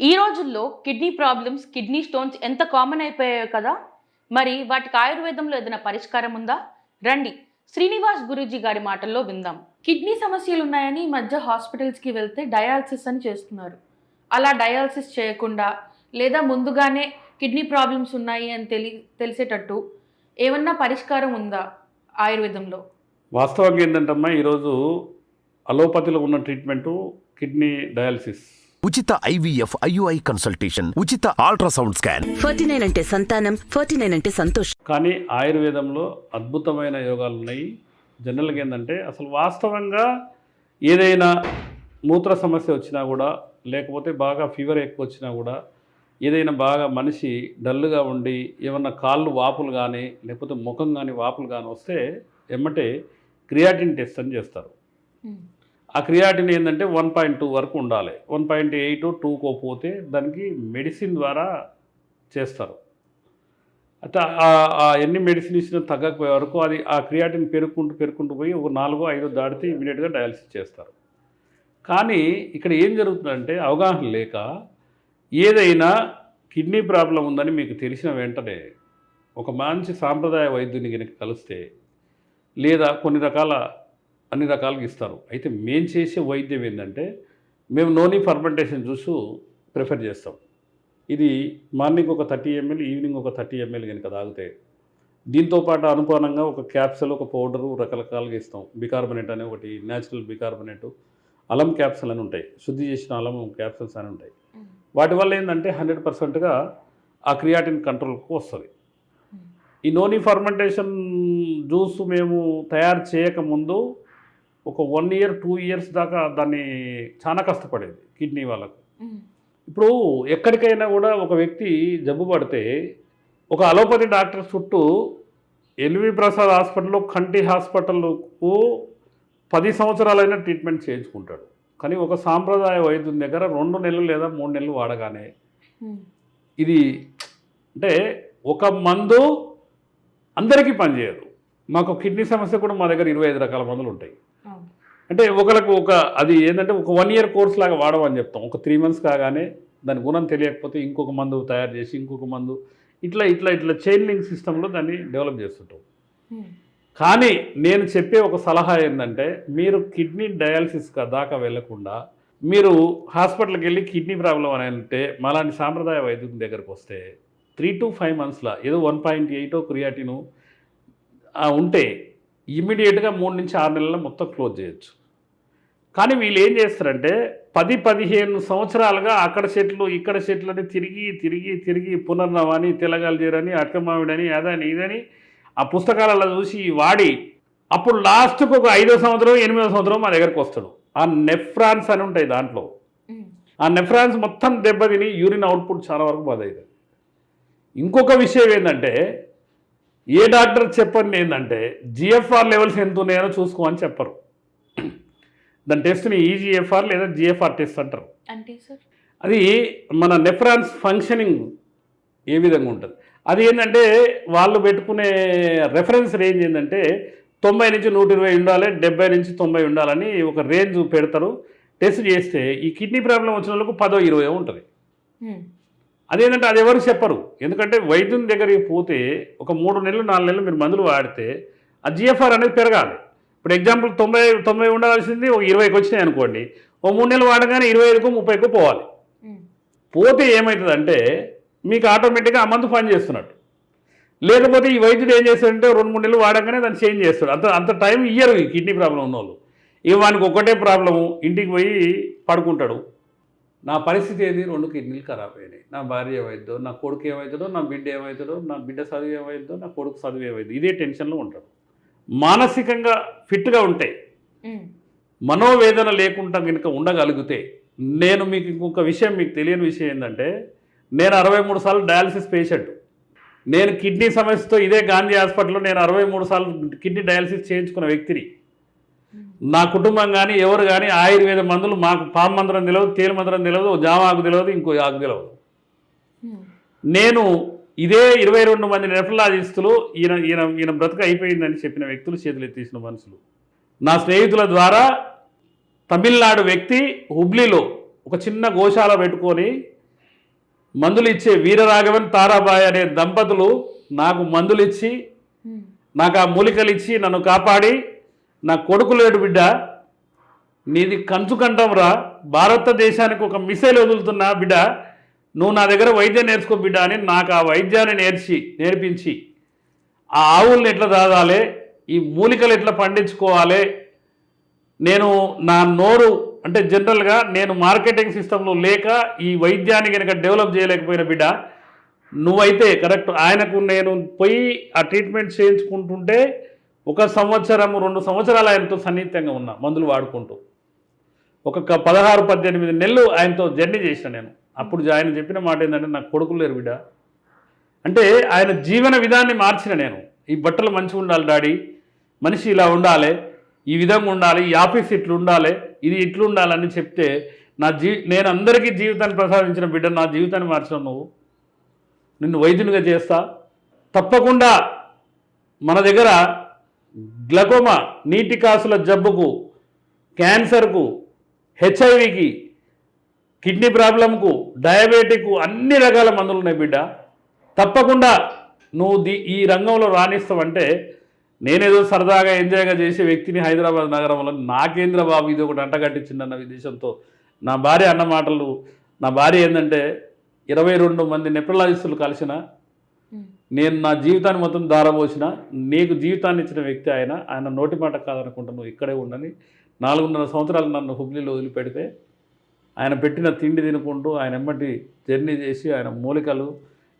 ఈ రోజుల్లో kidney problems kidney stones ఎంత కామన్ అయిపోయాయో కదా? మరి వాటికి ఆయుర్వేదంలో ఏదైనా పరిష్కారం ఉందా? రండి శ్రీనివాస్ గురూజీ గారి మాటల్లో విందాం. కిడ్నీ సమస్యలు ఉన్నాయని ఈ మధ్య హాస్పిటల్స్కి వెళ్తే డయాలసిస్ అని చేస్తున్నారు. అలా డయాలసిస్ చేయకుండా లేదా ముందుగానే కిడ్నీ ప్రాబ్లమ్స్ ఉన్నాయి అని తెలి తెలిసేటట్టు ఏమన్నా పరిష్కారం ఉందా ఆయుర్వేదంలో? వాస్తవంగా ఏంటంటమ్మా ఈరోజు అలోపతిలో ఉన్న ట్రీట్మెంటు కిడ్నీ డయాలసిస్. ఉచిత ఐవీఎఫ్ ఐయుఐ కన్సల్టేషన్ ఉచిత అల్ట్రాసౌండ్ స్కాన్. ఫార్టీ నైన్ అంటే సంతానం ఫార్టీ నైన్ అంటే సంతోషం. కానీ ఆయుర్వేదంలో అద్భుతమైన యోగాలు ఉన్నాయి. జనరల్గా ఏంటంటే అసలు వాస్తవంగా ఏదైనా మూత్ర సమస్య వచ్చినా కూడా లేకపోతే బాగా ఫీవర్ ఎక్కువ వచ్చినా కూడా ఏదైనా బాగా మనిషి డల్గా ఉండి ఏమన్నా కాళ్ళు వాపులు కానీ లేకపోతే ముఖం కానీ వాపులు కానీ వస్తే ఎమ్మటే క్రియాటిన్ టెస్ట్ అని చేస్తారు. ఆ క్రియాటిన్ ఏంటంటే వన్ పాయింట్ టూ వరకు ఉండాలి. వన్ పాయింట్ ఎయిట్ టూకో పోతే దానికి మెడిసిన్ ద్వారా చేస్తారు. అయితే ఎన్ని మెడిసిన్ ఇచ్చినా తగ్గకపోయే వరకు అది ఆ క్రియాటిన్ పెరుక్కుంటూ పెరుక్కుంటూ పోయి ఒక నాలుగో ఐదో దాటితే ఇమీడియట్గా డయాలసిస్ చేస్తారు. కానీ ఇక్కడ ఏం జరుగుతుందంటే అవగాహన లేక ఏదైనా కిడ్నీ ప్రాబ్లం ఉందని మీకు తెలిసిన వెంటనే ఒక మంచి సాంప్రదాయ వైద్యుని కనుక కలిస్తే లేదా కొన్ని రకాల అన్ని రకాలుగా ఇస్తారు. అయితే మేము చేసే వైద్యం ఏంటంటే మేము నోని ఫర్మెంటేషన్ జ్యూస్ ప్రిఫర్ చేస్తాం. ఇది మార్నింగ్ ఒక థర్టీ ఎంఎల్ ఈవినింగ్ ఒక థర్టీ ఎంఎల్ కనుక తాగితే దీంతో పాటు అనుపానంగా ఒక క్యాప్సల్ ఒక పౌడరు రకరకాలుగా ఇస్తాం. బికార్బనేట్ అనే ఒకటి న్యాచురల్ బికార్బనేట్ అలం క్యాప్సల్ అని ఉంటాయి. శుద్ధి చేసిన అలం క్యాప్సల్స్ అని ఉంటాయి. వాటి వల్ల ఏంటంటే హండ్రెడ్ పర్సెంట్గా ఆ క్రియాటిన్ కంట్రోల్కు వస్తుంది. ఈ నోని ఫర్మెంటేషన్ జ్యూస్ మేము తయారు చేయకముందు ఒక వన్ ఇయర్ టూ ఇయర్స్ దాకా దాన్ని చాలా కష్టపడేది కిడ్నీ వాళ్ళకు. ఇప్పుడు ఎక్కడికైనా కూడా ఒక వ్యక్తి జబ్బు పడితే ఒక అలోపతి డాక్టర్ చుట్టూ ఎల్వి ప్రసాద్ హాస్పిటల్లో కంటి హాస్పిటల్కు పది సంవత్సరాలైనా ట్రీట్మెంట్ చేయించుకుంటాడు. కానీ ఒక సాంప్రదాయ వైద్యుని దగ్గర రెండు నెలలు లేదా మూడు నెలలు వాడగానే ఇది అంటే ఒక మందు అందరికీ పనిచేయదు. మాకు కిడ్నీ సమస్య కూడా మా దగ్గర ఇరవై ఐదు రకాల మందులు ఉంటాయి. అంటే ఒకరికి ఒక అది ఏంటంటే ఒక వన్ ఇయర్ కోర్స్ లాగా వాడమని చెప్తాం. ఒక త్రీ మంత్స్ కాగానే దాని గుణం తెలియకపోతే ఇంకొక మందు తయారు చేసి ఇంకొక మందు ఇట్లా ఇట్లా ఇట్లా చైన్ లింక్ సిస్టంలో దాన్ని డెవలప్ చేస్తుంటాం. కానీ నేను చెప్పే ఒక సలహా ఏంటంటే మీరు కిడ్నీ డయాలసిస్ దాకా వెళ్ళకుండా మీరు హాస్పిటల్కి వెళ్ళి కిడ్నీ ప్రాబ్లం అని అంటే మాలాంటి సాంప్రదాయ వైద్యుని దగ్గరకు వస్తే త్రీ టు ఫైవ్ మంత్స్లో ఏదో వన్ పాయింట్ ఎయిటో క్రియాటిను ఉంటే ఇమ్మీడియట్గా మూడు నుంచి ఆరు నెలల్లో మొత్తం క్లోజ్ చేయొచ్చు. కానీ వీళ్ళు ఏం చేస్తారంటే పది పదిహేను సంవత్సరాలుగా అక్కడ చెట్లు ఇక్కడ చెట్లు అని తిరిగి తిరిగి తిరిగి పునర్నవాని తెలగల్జీరని అటకమావిడని అదని ఇదని ఆ పుస్తకాలలో చూసి వాడి అప్పుడు లాస్ట్కి ఒక ఐదో సంవత్సరం ఎనిమిదో సంవత్సరం మా దగ్గరకు వస్తాడు. ఆ నెఫ్రాన్స్ అని ఉంటాయి దాంట్లో. ఆ నెఫ్రాన్స్ మొత్తం దెబ్బతిని యూరిన్ అవుట్పుట్ చాలా వరకు బాధ అవుతుంది ఇంకొక విషయం ఏంటంటే ఏ డాక్టర్ చెప్పండి ఏంటంటే జిఎఫ్ఆర్ లెవెల్స్ ఎంత ఉన్నాయో చూసుకో అని చెప్పరు. దాని టెస్ట్ని ఈజీఎఫ్ఆర్ లేదా జిఎఫ్ఆర్ టెస్ట్ అంటారు. అంటే సార్? అది మన నెఫ్రాన్స్ ఫంక్షనింగ్ ఏ విధంగా ఉంటుంది? అది ఏంటంటే వాళ్ళు పెట్టుకునే రెఫరెన్స్ రేంజ్ ఏంటంటే తొంభై నుంచి నూట ఇరవై ఉండాలి డెబ్బై నుంచి తొంభై ఉండాలని ఒక రేంజ్ పెడతారు. టెస్ట్ చేస్తే ఈ కిడ్నీ ప్రాబ్లం వచ్చిన వాళ్ళకు పదో ఇరవై ఉంటుంది. అదేంటంటే అది ఎవరు చెప్పరు. ఎందుకంటే వైద్యుని దగ్గరికి పోతే ఒక మూడు నెలలు నాలుగు నెలలు మీరు మందులు వాడితే ఆ జిఎఫ్ఆర్ అనేది పెరగాలి. ఇప్పుడు ఎగ్జాంపుల్ తొంభై తొంభై ఉండాల్సింది ఒక ఇరవైకి వచ్చినాయి అనుకోండి. ఓ మూడు నెలలు వాడగానే ఇరవై ఐదుకు ముప్పైకు పోవాలి. పోతే ఏమవుతుందంటే మీకు ఆటోమేటిక్గా ఆ మందు పని చేస్తున్నట్టు. లేకపోతే ఈ వైద్యుడు ఏం చేస్తాడంటే రెండు మూడు నెలలు వాడగానే దాన్ని చేంజ్ చేస్తాడు. అంత అంత టైం ఇయ్యరు ఈ కిడ్నీ ప్రాబ్లం ఉన్న వాళ్ళు ఇక వానికి ఒకటే ప్రాబ్లము ఇంటికి పోయి పడుకుంటాడు. నా పరిస్థితి ఏంది? రెండు కిడ్నీలు ఖరాబ్ అయినాయి. నా భార్య ఏమవుతుందో నా కొడుకు ఏమవుతుందో నా బిడ్డ ఏమవుతుందో నా బిడ్డ చదువు ఏమవుతుందో నా కొడుకు చదువు ఏమవుతుందో ఇదే టెన్షన్లో ఉంటాడు మానసికంగా ఫిట్గా ఉంటాయి మనోవేదన లేకుండా కనుక ఉండగలిగితే నేను మీకు ఇంకొక విషయం మీకు తెలియని విషయం ఏంటంటే నేను అరవై మూడు సార్లు డయాలసిస్ పేషెంట్. నేను కిడ్నీ సమస్యతో ఇదే గాంధీ హాస్పిటల్లో నేను అరవై మూడు సార్లు కిడ్నీ డయాలసిస్ చేయించుకున్న వ్యక్తిని. నా కుటుంబం కానీ ఎవరు కానీ ఆయుర్వేద మందులు మాకు పాము మంత్రం తెలియదు తేలు మంత్రం తెలియదు జామ ఆకు తెలియదు ఇంకో ఆకు తెలియదు నేను ఇదే ఇరవై రెండు మంది నెఫ్రలాజిస్టులు ఈయన ఈయన ఈయన బ్రతుకు అయిపోయిందని చెప్పిన వ్యక్తులు చేతులు ఎత్తేసిన మనుషులు. నా స్నేహితుల ద్వారా తమిళనాడు వ్యక్తి హుబ్లీలో ఒక చిన్న గోశాల పెట్టుకొని మందులు ఇచ్చే వీరరాఘవన్ తారాబాయ్ అనే దంపతులు నాకు మందులు ఇచ్చి నాకు ఆ మూలికలు ఇచ్చి నన్ను కాపాడి నా కొడుకు లేడు బిడ్డ. నీది కంచు కంటంరా భారతదేశానికి ఒక మిసైల్ వదులుతున్నా బిడ్డ. నువ్వు నా దగ్గర వైద్యం నేర్చుకో బిడ్డ అని నాకు ఆ వైద్యాన్ని నేర్చి నేర్పించి. ఆ ఆవుల్ని ఎట్లా దాదాలి? ఈ మూలికలు ఎట్లా పండించుకోవాలి? నేను నా నోరు అంటే జనరల్గా నేను మార్కెటింగ్ సిస్టంలో లేక ఈ వైద్యాన్ని కనుక డెవలప్ చేయలేకపోయిన బిడ్డ. నువ్వైతే కరెక్ట్ ఆయనకు నేను పోయి ఆ ట్రీట్మెంట్ చేయించుకుంటుంటే ఒక సంవత్సరం రెండు సంవత్సరాలు ఆయనతో సన్నిహితంగా ఉన్నా మందులు వాడుకుంటూ ఒక పదహారు పద్దెనిమిది నెలలు ఆయనతో జర్నీ చేసిన నేను. అప్పుడు ఆయన చెప్పిన మాట ఏంటంటే నాకు కొడుకులు లేరు బిడ్డ. అంటే ఆయన జీవన విధాన్ని మార్చిన నేను. ఈ బట్టలు మంచిగా ఉండాలి డాడీ మనిషి ఇలా ఉండాలి ఈ విధంగా ఉండాలి ఈ ఆఫీస్ ఇట్లుండాలి ఇది ఇట్లుండాలని చెప్తే నా జీ నేను అందరికీ జీవితాన్ని ప్రసాదించిన బిడ్డ నా జీవితాన్ని మార్చిన నువ్వు? నిన్ను వైద్యునిగా చేస్తా? తప్పకుండా మన దగ్గర గ్లకోమా నీటి కాసుల జబ్బుకు క్యాన్సర్కు హెచ్ఐవికి కిడ్నీ ప్రాబ్లంకు డయాబెటిక్ అన్ని రకాల మందులు ఉన్నాయి బిడ్డ. తప్పకుండా నువ్వు ది ఈ రంగంలో రాణిస్తావంటే నేనేదో సరదాగా ఎంజాయ్గా చేసే వ్యక్తిని హైదరాబాద్ నగరంలో నాకేంద్ర బాబు ఇది ఒకటి అంటగట్టించిందన్న విదేశంతో నా భార్య అన్న మాటలు నా భార్య ఏంటంటే ఇరవై రెండు మంది నెప్రలాజిస్టులు కలిసిన నేను నా జీవితాన్ని మొత్తం దారబోసిన నీకు జీవితాన్ని ఇచ్చిన వ్యక్తి ఆయన ఆయన నోటి మాట కాదనుకుంటా నువ్వు ఇక్కడే ఉండని నాలుగున్నర సంవత్సరాలు నన్ను హుబ్లీలో వదిలిపెడితే ఆయన పెట్టిన తిండి తినుకుంటూ ఆయన ఎమ్మటి జర్నీ చేసి ఆయన మూలికలు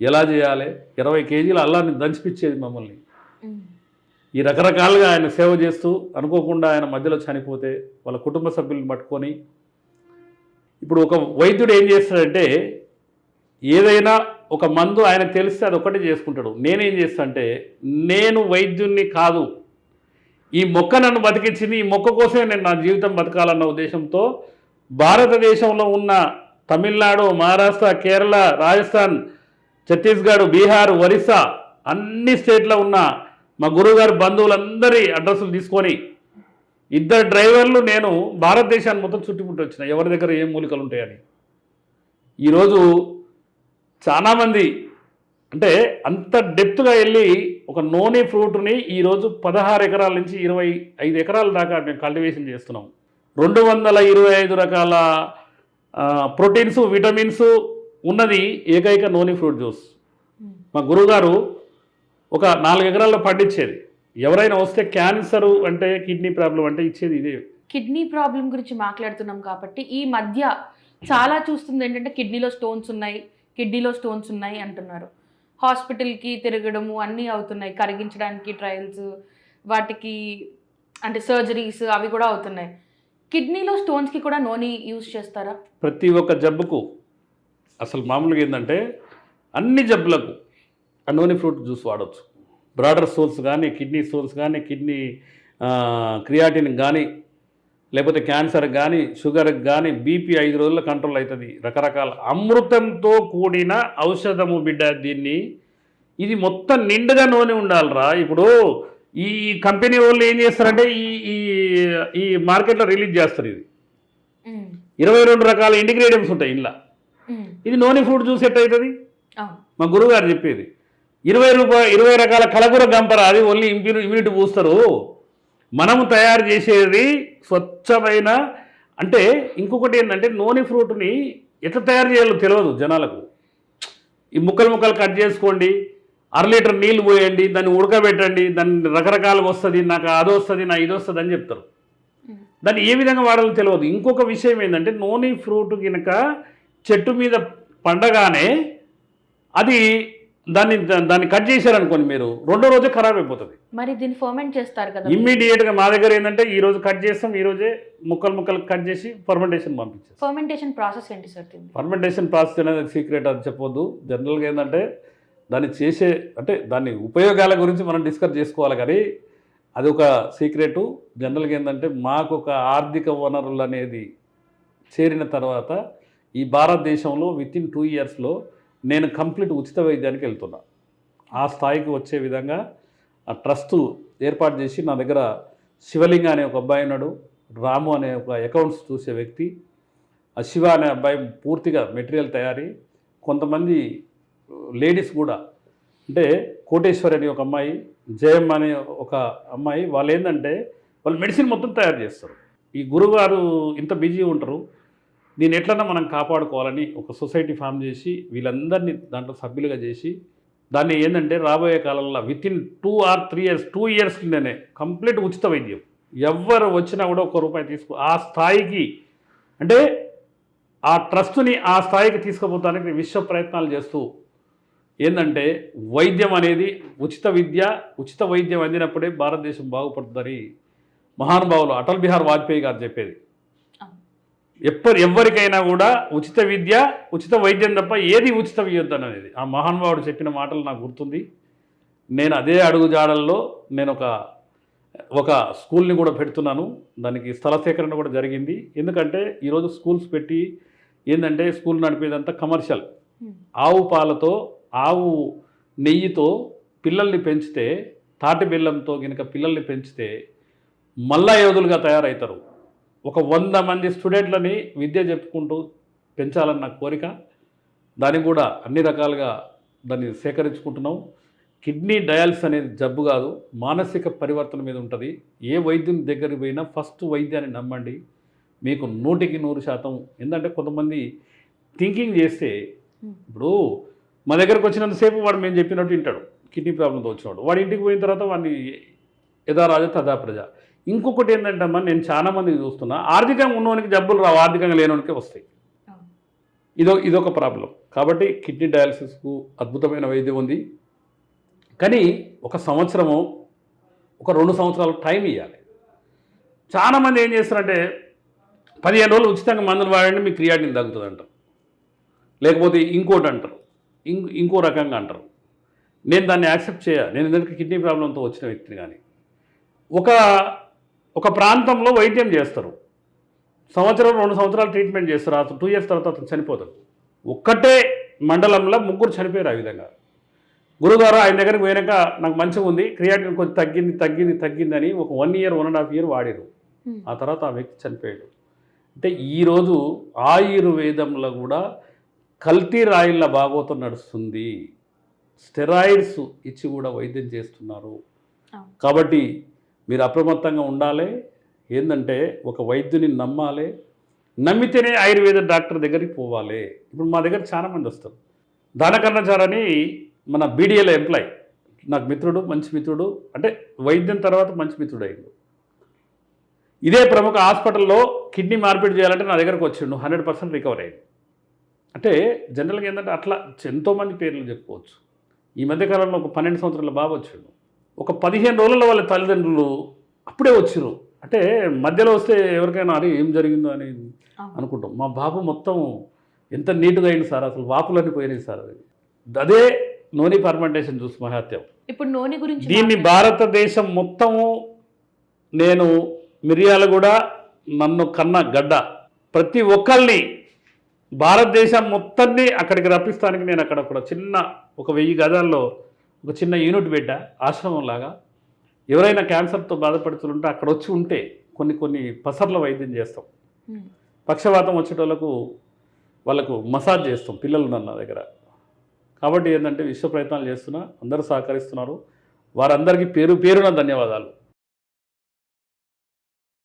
ఎలా చేయాలి? ఇరవై కేజీల అల్లాన్ని దంచిపిచ్చేది మమ్మల్ని. ఈ రకరకాలుగా ఆయన సేవ చేస్తూ అనుకోకుండా ఆయన మధ్యలో చనిపోతే వాళ్ళ కుటుంబ సభ్యులను పట్టుకొని ఇప్పుడు ఒక వైద్యుడు ఏం చేస్తాడంటే ఏదైనా ఒక మందు ఆయన తెలిస్తే అది ఒకటి చేసుకుంటాడు. నేనేం చేస్తా అంటే నేను వైద్యుణ్ణి కాదు. ఈ మొక్క నన్ను బతికించింది ఈ మొక్క కోసమే నేను నా జీవితం బతకాలన్న ఉద్దేశంతో భారతదేశంలో ఉన్న తమిళనాడు మహారాష్ట్ర కేరళ రాజస్థాన్ ఛత్తీస్గఢ్ బీహార్ ఒరిస్సా అన్ని స్టేట్లో ఉన్న మా గురువుగారి బంధువులందరి అడ్రస్లు తీసుకొని ఇద్దరు డ్రైవర్లు నేను భారతదేశాన్ని మొత్తం చుట్టుముట్టి వచ్చిన. ఎవరి దగ్గర ఏం మూలికలు ఉంటాయని. ఈరోజు చాలామంది అంటే అంత డెప్త్గా వెళ్ళి ఒక నూనె ఫ్రూట్ని ఈరోజు పదహారు ఎకరాల నుంచి ఇరవై ఐదు ఎకరాల దాకా మేము కల్టివేషన్ చేస్తున్నాం. రెండు వందల ఇరవై ఐదు రకాల ప్రోటీన్స్ విటమిన్స్ ఉన్నది ఏకైక నూనె ఫ్రూట్ జ్యూస్ మా గురువుగారు ఒక నాలుగు ఎకరాల్లో పండించేది. ఎవరైనా వస్తే క్యాన్సర్ అంటే కిడ్నీ ప్రాబ్లం అంటే ఇచ్చేది ఇదే. కిడ్నీ ప్రాబ్లం గురించి మాట్లాడుతున్నాం కాబట్టి ఈ మధ్య చాలా చూస్తుంది ఏంటంటే కిడ్నీలో స్టోన్స్ ఉన్నాయి. కిడ్నీలో స్టోన్స్ ఉన్నాయి అంటున్నారు. హాస్పిటల్కి తిరగడము అన్నీ అవుతున్నాయి. కరిగించడానికి ట్రయల్స్ వాటికి అంటే సర్జరీస్ అవి కూడా అవుతున్నాయి. కిడ్నీలో స్టోన్స్కి కూడా నోని యూజ్ చేస్తారా? ప్రతి ఒక్క జబ్బుకు అసలు మామూలుగా ఏంటంటే అన్ని జబ్బులకు ఆ నూనె ఫ్రూట్ జ్యూస్ వాడచ్చు. బ్రాడర్ స్టోన్స్ కానీ కిడ్నీ స్టోన్స్ కానీ కిడ్నీ క్రియాటిన్ కానీ లేకపోతే క్యాన్సర్ కానీ షుగర్కి కానీ బీపీ ఐదు రోజుల్లో కంట్రోల్ అవుతుంది రకరకాల అమృతంతో కూడిన ఔషధము బిడ్డ దీన్ని. ఇది మొత్తం నిండుగా నూనె ఉండాలిరా. ఇప్పుడు ఈ కంపెనీ వాళ్ళు ఏం చేస్తారంటే ఈ ఈ ఈ మార్కెట్లో రిలీజ్ చేస్తారు ఇది. ఇరవై రెండు రకాల ఇంటిగ్రేడియంట్స్ ఉంటాయి ఇంట్లో ఇది నూనె ఫ్రూట్ జ్యూస్ ఎట్ అవుతుంది మా గురువుగారు చెప్పేది. ఇరవై రూపాయ ఇరవై రకాల కలగూర గంపర అది ఓన్లీ ఇంప్యూని ఇమ్యూనిటీ పూస్తారు మనము తయారు చేసేది స్వచ్ఛమైన అంటే ఇంకొకటి ఏంటంటే నూనె ఫ్రూట్ని ఎట్లా తయారు చేయాలో తెలియదు జనాలకు. ఈ ముక్కలు ముక్కలు కట్ చేసుకోండి అర లీటర్ నీళ్ళు పోయండి దాన్ని ఉడకబెట్టండి దాన్ని రకరకాలుగా వస్తుంది నాకు అది వస్తుంది నా ఇది వస్తుంది అని చెప్తారు. దాన్ని ఏ విధంగా వాడాలో తెలియదు ఇంకొక విషయం ఏంటంటే నూనె ఫ్రూట్ కనుక చెట్టు మీద పండగానే అది దాన్ని దాన్ని కట్ చేశారనుకోండి మీరు రెండో రోజే ఖరాబ్ అయిపోతుంది. మరి దీన్ని ఫర్మెంట్ చేస్తారు కదా. ఇమ్మీడియట్గా మా దగ్గర ఏంటంటే ఈ రోజు కట్ చేస్తాం ఈ రోజే ముక్కలు ముక్కలు కట్ చేసి ఫర్మెంటేషన్ పంపించేస్తాం. ఫర్మెంటేషన్ ప్రాసెస్ ఏంటి సార్ దీన్ని ఫర్మెంటేషన్ ప్రాసెస్ అనేది సీక్రెట్ అది చెప్పొద్దు. జనరల్గా ఏంటంటే దాన్ని చేసే అంటే దాని ఉపయోగాల గురించి మనం డిస్కస్ చేసుకోవాలి కానీ అది ఒక సీక్రెటు జనరల్గా ఏంటంటే మాకు ఒక ఆర్థిక వనరులు అనేది చేరిన తర్వాత ఈ భారతదేశంలో విత్ ఇన్ టూ ఇయర్స్లో నేను కంప్లీట్ ఉచిత వైద్యానికి వెళ్తున్నా. ఆ స్థాయికి వచ్చే విధంగా ఆ ట్రస్ట్ ఏర్పాటు చేసి నా దగ్గర శివలింగ అనే ఒక అబ్బాయి ఉన్నాడు రాము అనే ఒక అకౌంట్స్ చూసే వ్యక్తి. ఆ శివ అనే అబ్బాయి పూర్తిగా మెటీరియల్ తయారీ కొంతమంది లేడీస్ కూడా. అంటే కోటేశ్వరి అనే ఒక అమ్మాయి జయమ్మ అనే ఒక అమ్మాయి వాళ్ళు ఏంటంటే వాళ్ళు మెడిసిన్ మొత్తం తయారు చేస్తారు. ఈ గురుగారు ఇంత బిజీ ఉంటారు దీన్ని ఎట్లన్నా మనం కాపాడుకోవాలని ఒక సొసైటీ ఫామ్ చేసి వీళ్ళందరినీ దాంట్లో సభ్యులుగా చేసి దాన్ని ఏంటంటే రాబోయే కాలంలో within two or three years two ఇయర్స్లోనే complete ఉచిత వైద్యం ఎవరు వచ్చినా కూడా ఒక రూపాయి తీసుకో ఆ స్థాయికి అంటే ఆ ట్రస్ట్ని ఆ స్థాయికి తీసుకుపోతానికి విశ్వ ప్రయత్నాలు చేస్తూ ఏంటంటే వైద్యం అనేది ఉచిత విద్య ఉచిత వైద్యం అందినప్పుడే భారతదేశం బాగుపడుతుందని మహానుభావులు అటల్ బిహార్ వాజ్పేయి గారు చెప్పేది. ఎప్పటి ఎవరికైనా కూడా ఉచిత విద్య ఉచిత వైద్యం తప్ప ఏది ఉచిత ఇవ్వద్దు అనేది ఆ మహానుభావుడు చెప్పిన మాటలు నాకు గుర్తుంది. నేను అదే అడుగు జాడల్లో నేను ఒక ఒక స్కూల్ని కూడా పెడుతున్నాను. దానికి స్థల సేకరణ కూడా జరిగింది. ఎందుకంటే ఈరోజు స్కూల్స్ పెట్టి ఏంటంటే స్కూల్ నడిపేదంతా కమర్షియల్. ఆవు పాలతో ఆవు నెయ్యితో పిల్లల్ని పెంచితే తాటి బెల్లంతో గనుక పిల్లల్ని పెంచితే మల్లా యోధులుగా తయారవుతారు ఒక వంద మంది స్టూడెంట్లని విద్య చెప్పుకుంటూ పెంచాలన్న కోరిక దానికి కూడా అన్ని రకాలుగా దాన్ని సేకరించుకుంటున్నాం కిడ్నీ డయాలిసిస్ అనేది జబ్బు కాదు మానసిక పరివర్తన మీద ఉంటుంది ఏ వైద్యుని దగ్గరికి పోయినా ఫస్ట్ వైద్యాన్ని నమ్మండి మీకు నూటికి నూరు శాతం ఎందుకంటే కొంతమంది థింకింగ్ చేస్తే ఇప్పుడు మా దగ్గరకు వచ్చినంతసేపు వాడు మేము చెప్పినట్టు వింటాడు కిడ్నీ ప్రాబ్లంతో వచ్చినాడు వాడి ఇంటికి పోయిన తర్వాత వాడిని యథా రాజా తదా ప్రజ ఇంకొకటి ఏంటంటే అమ్మా నేను చాలా మందికి చూస్తున్నా. ఆర్థికంగా ఉన్నవానికి జబ్బులు రావు ఆర్థికంగా లేనివానికి వస్తాయి. ఇదో ఇదొక ప్రాబ్లం. కాబట్టి కిడ్నీ డయాలసిస్కు అద్భుతమైన వైద్యం ఉంది. కానీ ఒక సంవత్సరము ఒక రెండు సంవత్సరాలు టైం ఇవ్వాలి చాలామంది ఏం చేస్తారంటే పదిహేను రోజులు ఉచితంగా మందులు వాడండి మీ క్రియాటిన్ తగ్గుతుంది అంటారు లేకపోతే ఇంకోటి అంటారు. ఇంకో ఇంకో రకంగా అంటారు. నేను దాన్ని యాక్సెప్ట్ చేయ నేను ఎందుకంటే కిడ్నీ ప్రాబ్లంతో వచ్చిన వ్యక్తిని కానీ. ఒక ఒక ప్రాంతంలో వైద్యం చేస్తారు. సంవత్సరం రెండు సంవత్సరాలు ట్రీట్మెంట్ చేస్తారు. అతను టూ ఇయర్స్ తర్వాత అతను చనిపోతాడు. ఒక్కటే మండలంలో ముగ్గురు చనిపోయారు ఆ విధంగా. గురుగారు ఆయన దగ్గరికి పోయాక నాకు మంచిగా ఉంది క్రియాటిన్ కొంచెం తగ్గింది తగ్గింది తగ్గిందని ఒక one year one and half year వాడారు. ఆ తర్వాత ఆ వ్యక్తి చనిపోయాడు. అంటే ఈరోజు ఆయుర్వేదంలో కూడా కల్తీ రాయిళ్ళ భాగవతం నడుస్తుంది. స్టెరాయిడ్స్ ఇచ్చి కూడా వైద్యం చేస్తున్నారు. కాబట్టి మీరు అప్రమత్తంగా ఉండాలి. ఏంటంటే ఒక వైద్యుని నమ్మాలి. నమ్మితేనే ఆయుర్వేద డాక్టర్ దగ్గరికి పోవాలి. ఇప్పుడు మా దగ్గర చాలామంది వస్తారు. దానకర్ణచారని మన బీడీఎల్ ఎంప్లాయ్. నాకు మిత్రుడు మంచి మిత్రుడు. అంటే వైద్యం తర్వాత మంచి మిత్రుడు అయిండు. ఇదే ప్రముఖ హాస్పిటల్లో కిడ్నీ మార్పిడి చేయాలంటే నా దగ్గరకు వచ్చిండు. హండ్రెడ్ పర్సెంట్ రికవర్ అయ్యింది అంటే జనరల్గా ఏంటంటే అట్లా ఎంతోమంది పేర్లు చెప్పుకోవచ్చు. ఈ మధ్యకాలంలో ఒక పన్నెండు సంవత్సరాల బాబు వచ్చిండు. ఒక పదిహేను రోజుల్లో వాళ్ళ తల్లిదండ్రులు అప్పుడే వచ్చిర్రు. అంటే మధ్యలో వస్తే ఎవరికైనా అరే ఏం జరిగిందో అని అనుకుంటాం. మా బాబు మొత్తం ఎంత నీట్గా అయింది సార్? అసలు వాపులన్నీ పోయినాయి సార్ అది అదే నోని పర్మెంటేషన్ చూసి మహత్యం ఇప్పుడు నూనె గురించి దీన్ని భారతదేశం మొత్తము నేను మిరియాలు కూడా నన్ను కన్న గడ్డ. ప్రతి ఒక్కరిని భారతదేశం మొత్తాన్ని అక్కడికి రప్పిస్తానికి నేను అక్కడ ఒక చిన్న ఒక వెయ్యి గదాల్లో ఒక చిన్న యూనిట్ పెట్టా ఆశ్రమం లాగా. ఎవరైనా క్యాన్సర్తో బాధపడుతుంటే అక్కడ వచ్చి ఉంటే కొన్ని కొన్ని పసర్ల వైద్యం చేస్తాం. పక్షవాతం వచ్చేటోళ్ళకు వాళ్ళకు మసాజ్ చేస్తాం పిల్లలు నా దగ్గర. కాబట్టి ఏంటంటే విశ్వ ప్రయత్నాలు చేస్తున్నా అందరూ సహకరిస్తున్నారు. వారందరికీ పేరు పేరున ధన్యవాదాలు.